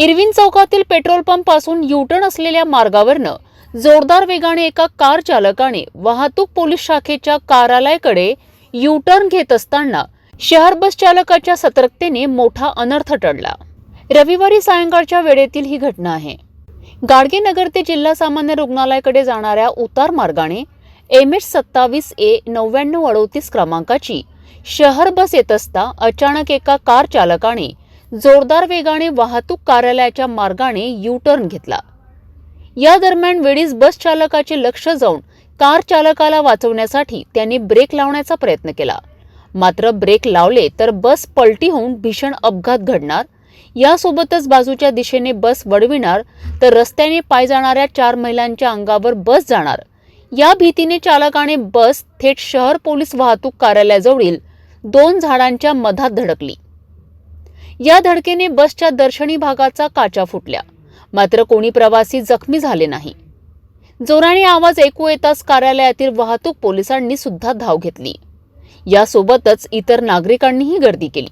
Irwin चौकातील petrol पंपपासून U-turn असलेल्या मार्गावरनं जोरदार वेगाने एका कार चालकाने वाहतूक पोलीस शाखेच्या कार्यालयाकडे युटर्न घेत असताना शहर बस चालकाच्या सतर्कतेने मोठा अनर्थ टळला. रविवारी सायंकाळच्या वेळेतील ही घटना आहे. गाडगेनगर ते जिल्हा सामान्य रुग्णालयाकडे जाणाऱ्या उतार मार्गाने एम एच सत्तावीस ए नव्याण्णव अडोतीस क्रमांकाची शहर बस येत असता अचानक एका कार चालकाने जोरदार वेगाने वाहतूक कार्यालयाच्या मार्गाने यू टर्न घेतला. या दरम्यान वेळीच बस चालकाचे लक्ष जाऊन कार चालकाला वाचवण्यासाठी त्यांनी ब्रेक लावण्याचा प्रयत्न केला. मात्र ब्रेक लावले तर बस पलटी होऊन भीषण अपघात घडणार. यासोबतच बाजूच्या दिशेने बस वळविणार तर रस्त्याने पाय जाणाऱ्या चार महिलांच्या अंगावर बस जाणार. या भीतीने चालकाने बस थेट शहर पोलीस वाहतूक कार्यालयाजवळील दोन झाडांच्या मधात धडकली. या धडकेने बसच्या दर्शनी भागाचा काचा फुटल्या. मात्र कोणी प्रवासी जखमी झाले नाही. जोराने आवाज ऐकू येताच कार्यालयातील वाहतूक पोलिसांनी सुद्धा धाव घेतली. यासोबतच इतर नागरिकांनीही गर्दी केली.